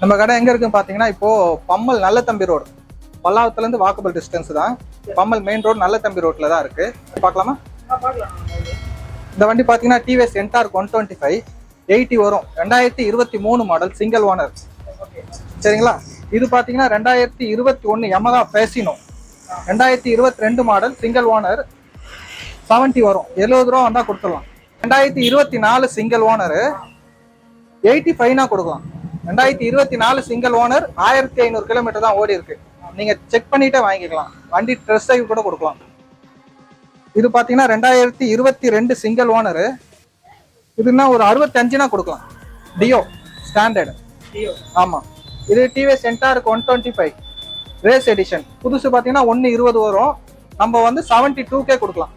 நம்ம கடை எங்க இருக்குன்னு பாத்தீங்கன்னா இப்போ பம்மல் நல்ல தம்பி ரோடு. பல்லாவத்துல இருந்து வாக்கபிள் டிஸ்டன்ஸ் தான். பம்மல் மெயின் ரோடு நல்ல தம்பி ரோட்ல தான் இருக்கு. பார்க்கலாமா? இந்த வண்டி பாத்தீங்கன்னா TVS Ntorq one twenty five eighty வரும். ரெண்டாயிரத்தி இருபத்தி மூணு மாடல் சிங்கிள் ஓனர் சரிங்களா? இது பாத்தீங்கன்னா ரெண்டாயிரத்தி இருபத்தி ஒன்று யமகா பேசினோ ரெண்டாயிரத்தி இருபத்தி ரெண்டு மாடல் சிங்கிள் ஓனர் செவன்ட்டி வரும். எழுபது ரூபா வந்தா கொடுத்துடலாம். ரெண்டாயிரத்தி இருபத்தி நாலு சிங்கிள் ஓனர் எயிட்டி ஃபைவ்னா கொடுக்கலாம். ரெண்டாயிரத்தி இருபத்தி நாலு சிங்கிள் ஓனர் ஆயிரத்தி ஐநூறு கிலோமீட்டர் தான் ஓடி இருக்கு. நீங்க செக் பண்ணிட்டே வாங்கிக்கலாம். வண்டி ட்ரெஸ் ட்ரைவ் கூட கொடுக்கலாம். இது பாத்தீங்கன்னா ரெண்டாயிரத்தி இருபத்தி ரெண்டு சிங்கிள் ஓனர் இதுன்னா ஒரு அறுபத்தஞ்சுனா கொடுக்கலாம். டியோ ஸ்டாண்டர்டு ஆமா. இது TVS சென்டாருக்கு one twenty five race edition புதுசு பாத்தீங்கன்னா ஒன்று இருபது வரும். நம்ம வந்து செவன்ட்டி டூக்கே கொடுக்கலாம்.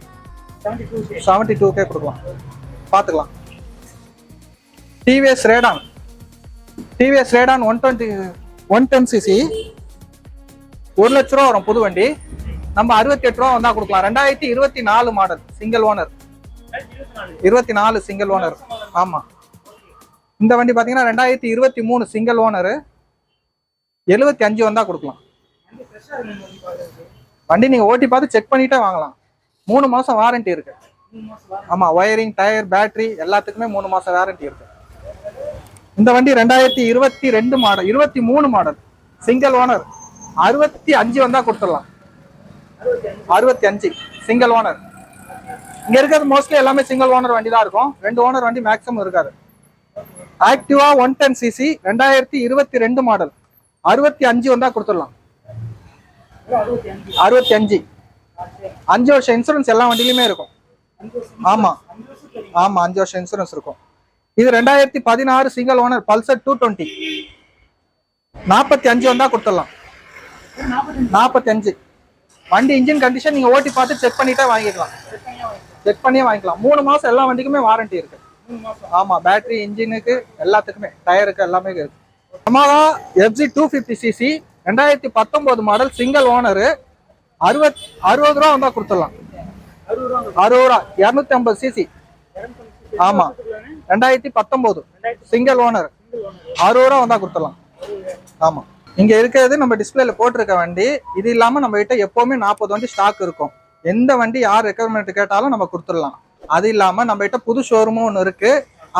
செவன்ட்டி டூக்கே கொடுக்கலாம். பார்த்துக்கலாம் TVS Raider TVS Raider one twenty one ten CC ஒரு லட்ச ரூபா வரும் புது வண்டி. நம்ம அறுபத்தி எட்டு ரூபா வந்தா கொடுக்கலாம். ரெண்டாயிரத்தி இருபத்தி நாலு மாடல் சிங்கிள் ஓனர் இருபத்தி நாலு சிங்கிள் ஓனர் ஆமா. இந்த வண்டி பாத்தீங்கன்னா ரெண்டாயிரத்தி இருபத்தி மூணு சிங்கிள் ஓனர் எழுபத்தி அஞ்சு வந்தா கொடுக்கலாம். வண்டி நீங்க ஓட்டி பார்த்து செக் பண்ணிட்டே வாங்கலாம். மூணு மாசம் வாரண்டி இருக்கு. ஆமா ஒயரிங் டயர் பேட்டரி எல்லாத்துக்குமே மூணு மாசம் வாரண்டி இருக்கு. இந்த வண்டி ரெண்டாயிரத்தி இருபத்தி ரெண்டு மாடல் இருபத்தி மூணு மாடல் சிங்கிள் ஓனர் அறுபத்தி அஞ்சு வந்தா கொடுத்துடலாம். அறுபத்தி அஞ்சு. சிங்கிள் ஓனர் இங்க இருக்கிறது மோஸ்ட்லி எல்லாமே சிங்கிள் ஓனர் வண்டி தான் இருக்கும். ரெண்டு ஓனர் வண்டி மேக்ஸிமம் இருக்காது. ஆக்டிவா ஒன் டென் சிசி ரெண்டாயிரத்தி இருபத்தி ரெண்டு மாடல் அறுபத்தி அஞ்சு வந்தா கொடுத்துடலாம். அறுபத்தி அஞ்சு. அஞ்சு வருஷம் இன்சூரன்ஸ் எல்லா வண்டியிலுமே இருக்கும். ஆமா. ஆமா அஞ்சு வருஷம் இன்சூரன்ஸ் இருக்கும். இது ரெண்டாயிரத்தி பதினாறு single owner Pulsar two twenty நாற்பத்தி அஞ்சு வந்தா கொடுத்துடலாம். நாற்பத்தி அஞ்சு. வண்டி இன்ஜின் கண்டிஷன் நீங்க ஓட்டி பார்த்து செக் பண்ணிட்டே வாங்கிக்கலாம். செக் பண்ணியே வாங்கிக்கலாம். மூணு மாசம் எல்லா வண்டிக்குமே வாரண்டி இருக்கு. ஆமா பேட்டரி இன்ஜினுக்கு எல்லாத்துக்குமே டயருக்கு எல்லாமே இருக்கு. Yamaha FZ two fifty CC ரெண்டாயிரத்தி பத்தொன்பது மாடல் சிங்கிள் ஓனர் அறுபத் அறுபது ரூபா வந்தா கொடுத்துடலாம். அறுபது ரூபா. இரநூத்தி ஐம்பது சிசி ஆமா. ரெண்டாயிரத்தி பத்தொன்பது சிங்கிள் ஓனர் அறுபது ரூபா வந்தா கொடுத்துடலாம். ஆமா. இங்க இருக்கிறது நம்ம டிஸ்பிளேல போட்டிருக்க வண்டி. இது இல்லாம நம்ம கிட்ட எப்பவுமே நாற்பது வண்டி ஸ்டாக் இருக்கும். எந்த வண்டி யார் ரெக்குவயர்மெண்ட் கேட்டாலும் நம்ம கொடுத்துடலாம். அது இல்லாம நம்ம கிட்ட புது ஷோரூமும் ஒன்று இருக்கு.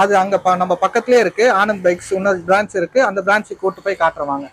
அது அங்க நம்ம பக்கத்துலயே இருக்கு. ஆனந்த் பைக்ஸ் இன்னொரு பிரான்ச் இருக்கு. அந்த பிரான்ச்சுக்கு கூட்டு போய் காட்டுறவாங்க.